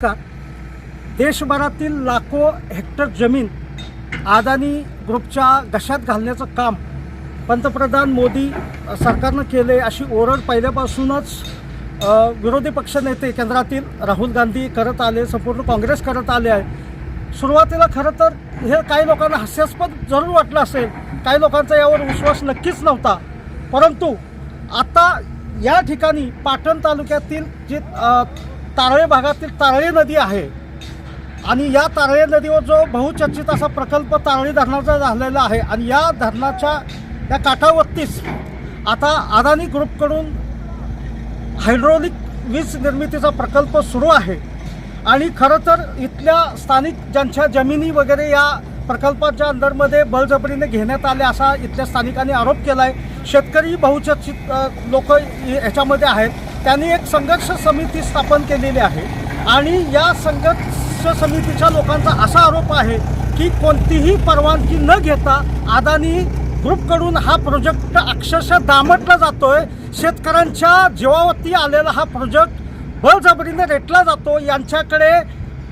का? देशभरातील लाखो हेक्टर जमीन अदानी ग्रुपच्या घशात घालण्याचं काम पंतप्रधान मोदी सरकारनं केले अशी ओरड पहिल्यापासूनच विरोधी पक्षनेते केंद्रातील राहुल गांधी करत आले संपूर्ण काँग्रेस करत आले आहे. सुरुवातीला खरं तर हे काही लोकांना हास्यास्पद जरूर वाटलं असेल काही लोकांचा यावर विश्वास नक्कीच नव्हता. परंतु आता या ठिकाणी पाटण तालुक्यातील जे तारळे भागातील तारळे नदी आहे. आणि या तारळे नदीवर जो बहुचर्चित असा प्रकल्प तारळी धरणाचा झालेला आहे. आणि या धरणाच्या या काठावरतीच आता अदानी ग्रुपकडून हायड्रोलिक वीज निर्मितीचा प्रकल्प सुरू आहे. आणि खरं तर इथल्या स्थानिक ज्यांच्या जमिनी वगैरे या प्रकल्पाच्या अंदरमध्ये बळजबरीने घेण्यात आले असा इथल्या स्थानिकांनी आरोप केला आहे शेतकरी बहुचर्चित लोक याच्यामध्ये आहेत. त्यांनी एक संघर्ष समिती स्थापन केलेली आहे. आणि या संघर्ष समितीच्या लोकांचा असा आरोप आहे की कोणतीही परवानगी न घेता अदानी ग्रुपकडून हा प्रोजेक्ट अक्षरशः दामटला जातोय. शेतकऱ्यांच्या जीवावरती आलेला हा प्रोजेक्ट बळजबरीने रेटला जातो. यांच्याकडे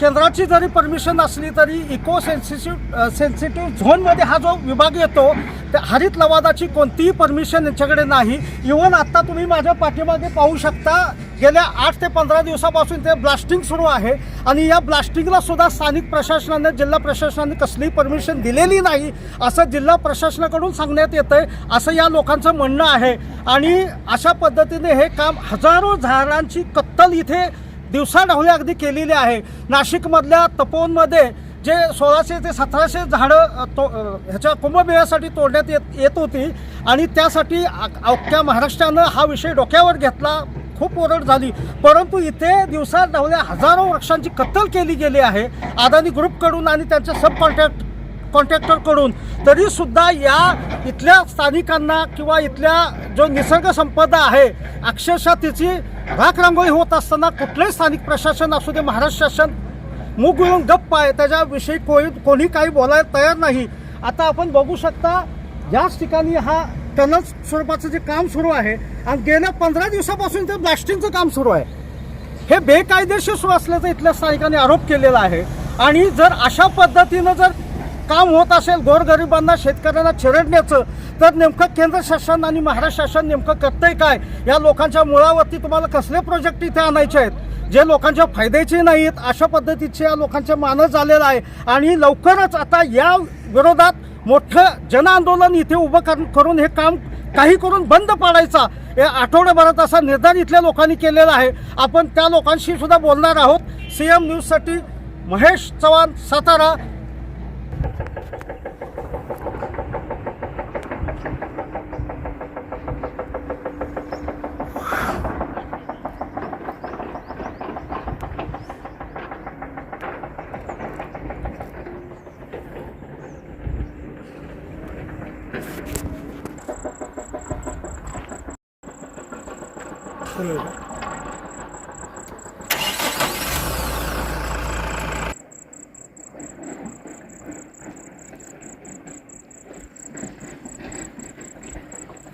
केंद्राची जरी परमिशन असली तरी इको सेन्सिटिव्ह सेन्सिटिव्ह झोनमध्ये हा जो विभाग येतो त्या हरित लवादाची कोणतीही परमिशन यांच्याकडे नाही. इवन आत्ता तुम्ही माझ्या पाठीमागे पाहू शकता गेल्या आठ ते पंधरा दिवसापासून ते ब्लास्टिंग सुरू आहे आणि या ब्लास्टिंगला सुद्धा स्थानिक प्रशासनाने जिल्हा प्रशासनाने कसलीही परमिशन दिलेली नाही असं जिल्हा प्रशासनाकडून सांगण्यात येतं आहे असं या लोकांचं म्हणणं आहे. आणि अशा पद्धतीने हे काम हजारो झाडांची कत्तल इथे दिवसाढवळे अगदी केलेली आहे. नाशिकमधल्या तपोवनमध्ये जे सोळाशे ते सतराशे झाडं तो ह्याच्या कुंभमेळ्यासाठी तोडण्यात येत येत होती आणि त्यासाठी अवख्या महाराष्ट्रानं हा विषय डोक्यावर घेतला. खूप ओरड झाली. परंतु इथे दिवसाढवल्या हजारो वृक्षांची कत्तल केली गेली आहे. अदानी ग्रुपकडून आणि त्यांच्या सब कॉन्ट्रॅक्ट कॉन्ट्रॅक्टरकडून. तरीसुद्धा या इथल्या स्थानिकांना किंवा इथल्या जो निसर्ग संपदा आहे अक्षरशः तिची राखरांगोळी होत असताना कुठलंही स्थानिक प्रशासन असू दे महाराष्ट्र शासन मूग मिळून गप्प आहे. त्याच्याविषयी कोणी कोणी काही बोलायला तयार नाही. आता आपण बघू शकता याच ठिकाणी हा टनल स्वरूपाचं जे काम सुरू आहे आणि गेल्या पंधरा दिवसापासून ते ब्लास्टिंगचं काम सुरू आहे. हे बेकायदेशीर सुरू असल्याचा इथल्या स्थानिकांनी आरोप केलेला आहे. आणि जर अशा पद्धतीनं जर काम होत असेल गोरगरिबांना शेतकऱ्यांना चिरडण्याचं तर नेमकं केंद्र शासन आणि महाराष्ट्र शासन नेमकं करतंय काय? या लोकांच्या मुळावरती तुम्हाला कसले प्रोजेक्ट इथे आणायचे आहेत? जे लोकांच्या फायद्याचे नाहीत अशा पद्धतीचे या लोकांचे मानं झालेलं आहे. आणि लवकरच आता या विरोधात मोठं जनआंदोलन इथे उभं कर करून हे काम काही करून बंद पाडायचा. या आठवड्याभरात असा निर्धार इथल्या लोकांनी केलेला आहे. आपण त्या लोकांशी सुद्धा बोलणार आहोत. सी एम न्यूजसाठी महेश चव्हाण सातारा आता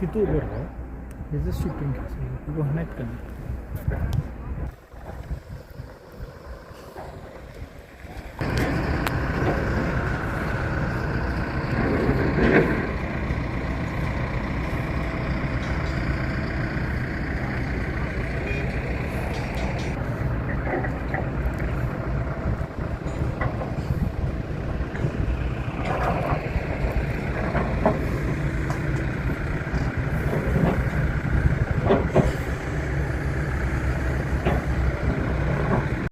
तिथं उभं राहा त्याचं शूटिंग घ्यायचं उभं नाहीत का?